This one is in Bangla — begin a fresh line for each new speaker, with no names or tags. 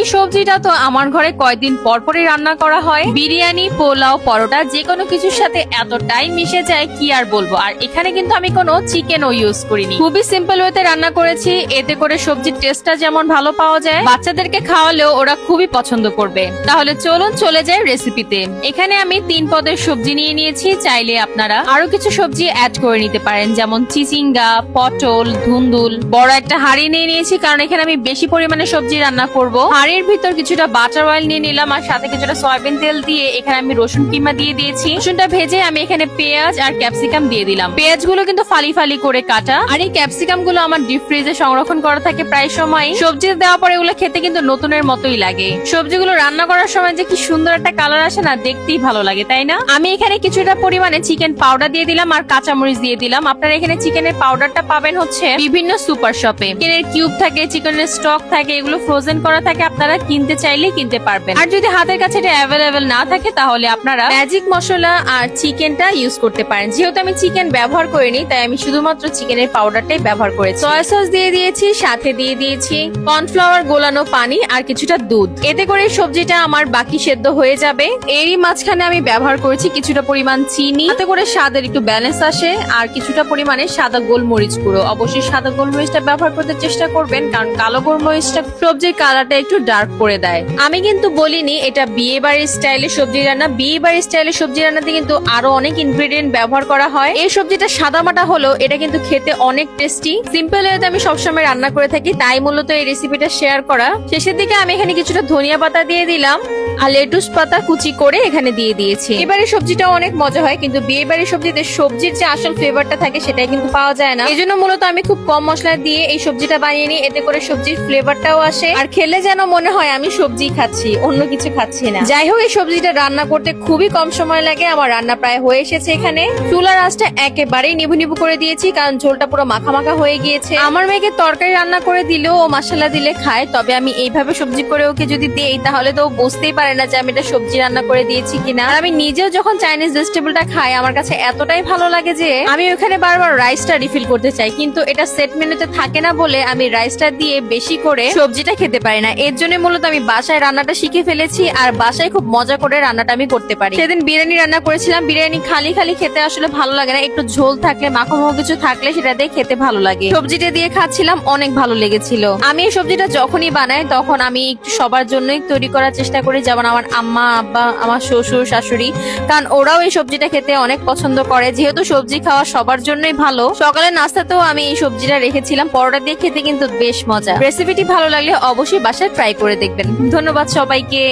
এই সবজিটা তো আমার ঘরে কয়দিন পর পরই রান্না করা হয়। বিরিয়ানি, পোলাও, পরোটা যে কোনো কিছুর সাথে এতটাই মিশে যায় কি আর বলব? আর এখানে কিন্তু আমি কোনো চিকেনও ইউজ করিনি। খুবই সিম্পল ওয়েতে রান্না করেছি। এতে করে সবজির টেস্টটা যেমন ভালো পাওয়া যায়, বাচ্চাদেরকে খাওয়ালেও ওরা খুবই পছন্দ করবে। তাহলে চলুন চলে যাই রেসিপিতে এখানে আমি তিন পদের সবজি নিয়ে নিয়েছি। চাইলে আপনারা আরও কিছু সবজি অ্যাড করে নিতে পারেন। যেমন চিচিঙ্গা, পটল, ধুন্দুল। বড় একটা হাঁড়ি নিয়ে নিয়েছি, কারণ এখানে আমি বেশি পরিমাণে সবজি রান্না করব। হাঁড়ির ভিতর কিছুটা বাটার অয়েল নিয়ে নিলাম আর সাথে কিছুটা সয়াবিন তেল দিয়ে এখানে আমি রসুন কিমা দিয়ে দিয়েছি। রসুনটা ভেজে আমি এখানে পেঁয়াজ আর ক্যাপসিকাম দিয়ে দিলাম। পেঁয়াজগুলো কিন্তু ফালি ফালি করে কাটা। আর এই ক্যাপসিকামগুলো আমার ডিপ ফ্রিজে সংরক্ষণ করা থাকে প্রায় সময়। সবজি দেওয়ার পরে এগুলো খেতে কিন্তু নতুনের মতোই লাগে। সবজিগুলো রান্না করার সময় যে কি সুন্দর একটা কালার আসে না, দেখতেই ভালো লাগে, তাই না? আমি এখানে কিছুটা পরিমাণে চিকেন পাউডার দিয়ে দিলাম আর কাঁচামরিচ দিয়ে দিলাম। আপনারা এখানে চিকেনের পাউডারটা পাবেন হচ্ছে বিভিন্ন সুপার শপে। চিকেনের কিউব থাকে, চিকেনের স্টক থাকে, এগুলো ফ্রোজেন করা থাকে। আপনারা কিনতে চাইলে কিনতে পারবেন। আর যদি হাতের কাছে এটা অ্যাভেলেবেল না থাকে, তাহলে আপনারা ম্যাজিক মশলা আর চিকেনটা ইউজ করতে পারেন। যেহেতু আমি চিকেন ব্যবহার করিনি, তাই আমি শুধুমাত্র চিকেনের পাউডারটাই ব্যবহার করেছি। সয়া সস দিয়ে দিয়েছি, সাথে দিয়ে দিয়েছি কর্নফ্লাওয়ার গোলানো পানি আর কিছুটা দুধ। এতে করে সবজিটা আমার বাকি সেদ্ধ হয়ে যাবে। এরই মাঝখানে আমি ব্যবহার করেছি কিছুটা পরিমাণ চিনি। এতে করে স্বাদের একটু ব্যালেন্স আসে আর কিছুটা পরিমাণে সাদা গোলমরিচ গুঁড়ো। অবশ্যই সাদা গোলমরিচটা ব্যবহার করতে চেষ্টা করবেন, কারণ কালো গোলমরিচটা সবজির কালারটা একটু ডার্ক করে দেয়। আমি কিন্তু বলিনি এটা বিয়ে বাড়ির স্টাইলে সবজি রান্না। বিয়ে বাড়ির স্টাইলে সবজি রান্নাতে কিন্তু আরও অনেক ইনগ্রিডিয়েন্ট ব্যবহার করা হয়। এই সবজিটা সাদা মাটা হলো, এটা কিন্তু খেতে অনেক টেস্টি সিম্পল ওয়েতে আমি সবসময় রান্না করে থাকি, তাই মূলত এই রেসিপিটা শেয়ার করা। শেষের দিকে আমি এখানে কিছুটা ধনিয়া পাতা দিয়ে দিলাম। আর লেটুস পাতা কুচি করে এখানে দিয়ে দিয়েছি। এবারে সবজিটা অনেক মজা হয়, কিন্তু বিয়ে বাড়ির সবজিতে সবজির যে আসল ফ্লেভারটা থাকে সেটাই কিন্তু পাওয়া যায় না। এই জন্য মূলত আমি খুব কম মশলা দিয়ে এই সবজিটা বানিয়ে নিই, এতে করে সবজির ফ্লেভারটাও আসে। আর খেলে যেন মনে হয় আমি সবজি খাচ্ছি, অন্য কিছু খাচ্ছি না। যাই হোক, এই সবজিটা রান্না করতে খুবই কম সময় লাগে, আমার রান্না প্রায় হয়ে এসেছে এখানে। চুলার আঁচটা একেবারেই নিভু নিভু করে দিয়েছি, কারণ ঝোলটা পুরো মাখা মাখা হয়ে গিয়েছে। আমার মেয়েকে তরকারি রান্না করে দিলেও ও মশলা দিলে খায়, তবে আমি এইভাবে সবজি করে ওকে যদি দেই, তাহলে তো বুঝতেই পারে না যে আমি এটা সবজি রান্না করে দিয়েছি কিনা। আর আমি নিজেও যখন চাইনিজ ভেজিটেবলটা খাই, আমার কাছে এতটাই ভালো লাগে যে আমি ওখানে বারবার রাইসটা রিফিল করতে চাই। কিন্তু এটা সেট মেনুতে থাকে না বলে আমি রাইসটা দিয়ে বেশি করে সবজিটা খেতে পারি না। এর জন্য মূলত আমি বাসায় রান্নাটা শিখে ফেলেছি আর বাসায় খুব মজা করে রান্নাটা আমি করতে পারি। সেদিন বিরিয়ানি রান্না করেছিলাম। বিরিয়ানি খালি খালি খেতে আসলে ভালো লাগে না। একটু ঝোল থাকলে মাখো কিছু থাকলে সেটা দিয়ে খেতে ভালো লাগে। সবজিটা দিয়ে খাচ্ছিলাম, অনেক ভালো লেগেছিল। আমি এই সবজিটা যখনই বানাই, তখন আমি একটু সবার জন্যই তৈরি করার চেষ্টা করি যেমন আমার আম্মা, আব্বা, আমার শ্বশুর, শাশুড়ি। কারণ ওরাও এই সবজিটা খেতে অনেক পছন্দ করে। যেহেতু সবজি খাওয়া সবার জন্যই ভালো, সকালে নাস্তাতেও আমি এই সবজিটা রেখেছিলাম। পরোটা দিয়ে খেতে কিন্তু বেশ মজা। রেসিপিটি ভালো লাগলে অবশ্যই বাসায় ট্রাই করে দেখবেন। ধন্যবাদ সবাইকে।